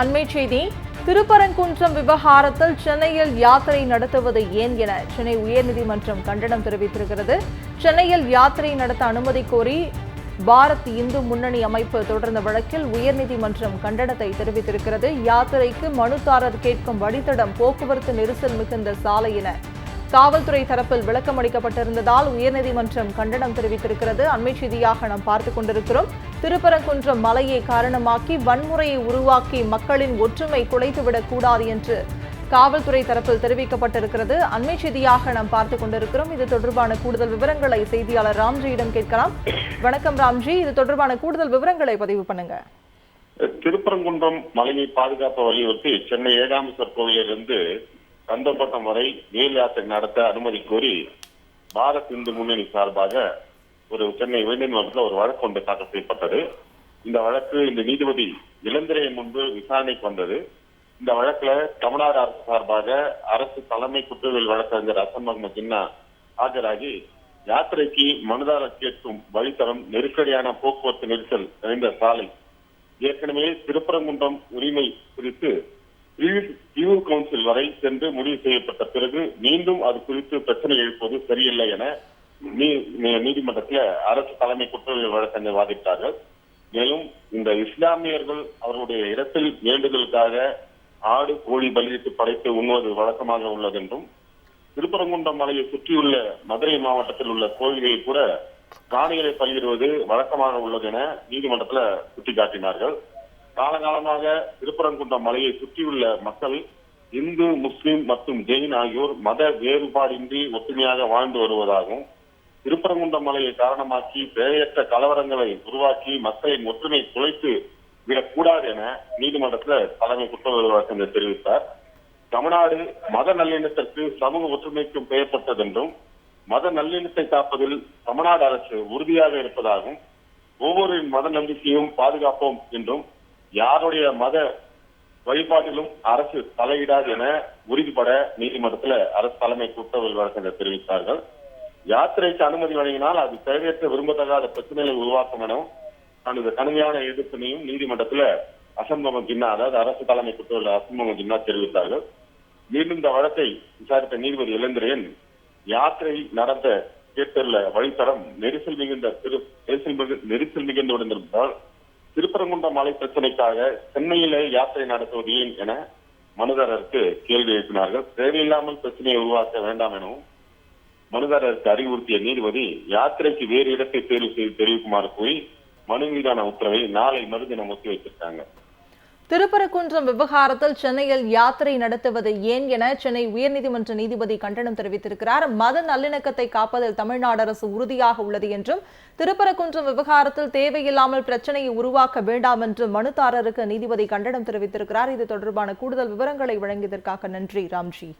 அண்மை செய்தி திருப்பரங்குன்றம் விவகாரத்தில் சென்னையில் யாத்திரை நடத்துவது ஏன் என சென்னை உயர்நீதிமன்றம் கண்டனம் தெரிவித்திருக்கிறது. சென்னையில் யாத்திரை நடத்த அனுமதி கோரி பாரத் இந்து முன்னணி அமைப்பு தொடர்ந்த வழக்கில் உயர்நீதிமன்றம் கண்டனத்தை தெரிவித்திருக்கிறது. யாத்திரைக்கு மனுதாரர் கேட்கும் வழித்தடம் போக்குவரத்து நெரிசல் மிகுந்த சாலை என காவல்துறை தரப்பில் விளக்கம் அளிக்கப்பட்டிருந்ததால் உயர்நீதிமன்றம் கண்டனம் தெரிவித்திருக்கிறது. அண்மை செய்தியாக நாம் பார்த்துக் கொண்டிருக்கிறோம். திருப்பரங்குன்றம் மலையை காரணமாக்கி வன்முறையை உருவாக்கி மக்களின் ஒற்றுமை குலைத்துவிடக் கூடாது என்று காவல்துறை தரப்பில் தெரிவிக்கப்பட்டிருக்கிறது. அண்மை செய்தியாக நாம் பார்த்துக் கொண்டிருக்கிறோம். இது தொடர்பான கூடுதல் விவரங்களை செய்தியாளர் ராம்ஜியிடம் கேட்கலாம். வணக்கம் ராம்ஜி. இது தொடர்பான கூடுதல் விவரங்களை பதிவு பண்ணுங்க. திருப்பரங்குன்றம் மலையை பாதுகாப்ப வலியுறுத்தி சென்னை ஏகாம்பேஸ்வர் கோவிலிலிருந்து கந்தப்பட்டம் வரை வேல் யாத்திரை நடத்த அனுமதி கோரி பாரத் இந்து முன்னணி சார்பாக ஒரு சென்னை உயர்நீதிமன்றத்தில் ஒரு வழக்கு ஒன்று தாக்கல் செய்யப்பட்டது. இந்த வழக்கு இந்த நீதிபதி இளந்திரையின் முன்பு விசாரணைக்கு வந்தது. இந்த வழக்குல தமிழ்நாடு அரசு சார்பாக அரசு தலைமை குற்றவியல் வழக்கறிஞர் அசன் முகமது ஜின்னா ஆஜராகி யாத்திரைக்கு மனுதாரர் கேட்கும் வழித்தடம் நெருக்கடியான போக்குவரத்து நெரிசல் நிறைந்த சாலை. ஏற்கனவே திருப்பரங்குன்றம் உரிமை குறித்து ரிவ்யூ கவுன்சில் வரை சென்று முடிவு செய்யப்பட்ட பிறகு மீண்டும் அது குறித்து பிரச்சனை எழுப்பது சரியில்லை என நீ- நீதிமன்றத்தில் அரசு தலைமை குற்றவியல் வழக்கறிஞர் வாதிட்டார்கள். மேலும் இந்த இஸ்லாமியர்கள் அவர்களுடைய இடத்தில் வேண்டுதலுக்காக ஆடு கோழி பலியிட்டு படைத்து உண்ணுவது வழக்கமாக உள்ளது என்றும் திருப்பரங்குன்றம் மலையை சுற்றியுள்ள மதுரை மாவட்டத்தில் உள்ள கோயில்களில் கூட காணிகளை பலியிடுவது வழக்கமாக உள்ளது என நீதிமன்றத்தில் சுட்டிக்காட்டினார்கள். காலகாலமாக திருப்பரங்குன்றம் மலையை சுற்றியுள்ள மக்கள் இந்து முஸ்லிம் மற்றும் ஜெயின் ஆகியோர் மத வேறுபாடின்றி ஒற்றுமையாக வாழ்ந்து வருவதாகவும் திருப்பரங்குன்றம் மலையை காரணமாக்கி தேவையற்ற கலவரங்களை உருவாக்கி மக்களின் ஒற்றுமை குலைத்து விடக்கூடாது என நீதிமன்றத்தில் தலைமை குற்றவியல் தெரிவித்தார். தமிழ்நாடு மத நல்லிணத்திற்கு சமூக ஒற்றுமைக்கும் பெயர்பட்டது என்றும் மத நல்லிணத்தை காப்பதில் தமிழ்நாடு அரசு உறுதியாக இருப்பதாகவும் ஒவ்வொரு மத நம்பிக்கையும் பாதுகாப்போம் என்றும் யாருடைய மத வழிபாட்டிலும் அரசு தலையிடாது என உறுதிபட நீதிமன்றத்துல அரசு தலைமை குற்றவியல் வழக்கறிஞர் தெரிவித்தார்கள். யாத்திரைக்கு அனுமதி வழங்கினால் அது தேவையற்ற விரும்பத்தகாத பிரச்சனைகளை உருவாக்கும் எனவும் தனது கடுமையான எதிர்ப்பினையும் நீதிமன்றத்துல அசம்பவம் ஜின்னா அதாவது அரசு தலைமை குற்றவியல் அசம்பவம் ஜின்னா தெரிவித்தார்கள். மீண்டும் இந்த வழக்கை விசாரித்த நீதிபதி இளந்திரன் யாத்திரை நடந்த கேட்டுள்ள வழித்தடம் நெரிசல் மிகுந்த திரு நெரிசல் மிகு- நெரிசல் மிகுந்து விடுந்திருந்தால் திருப்பரங்குன்றம் மலை பிரச்சனைக்காக சென்னையிலே யாத்திரை நடத்துவது ஏன் என மனுதாரருக்கு கேள்வி எழுப்பினார்கள். தேவையில்லாமல் பிரச்சனையை உருவாக்க வேண்டாம் எனவும் மனுதாரருக்கு அறிவுறுத்திய நீதிபதி யாத்திரைக்கு வேறு இடத்தை தேர்வு செய்து தெரிவிக்குமாறு கூறி மனு மீதான உத்தரவை நாளை மறுதினம் ஒத்தி வைத்திருக்காங்க திருப்பரங்குன்றம் விவகாரத்தில் சென்னையில் யாத்திரை நடத்துவது ஏன் என சென்னை உயர்நீதிமன்ற நீதிபதி கண்டனம் தெரிவித்திருக்கிறார். மத நல்லிணக்கத்தை காப்பதில் தமிழ்நாடு அரசு உறுதியாக உள்ளது என்றும் திருப்பரங்குன்றம் விவகாரத்தில் தேவையில்லாமல் பிரச்சனையை உருவாக்க வேண்டாம் என்று மனுதாரருக்கு நீதிபதி கண்டனம் தெரிவித்திருக்கிறார். இது தொடர்பான கூடுதல் விவரங்களை வழங்கியதற்காக நன்றி ராம்ஜி.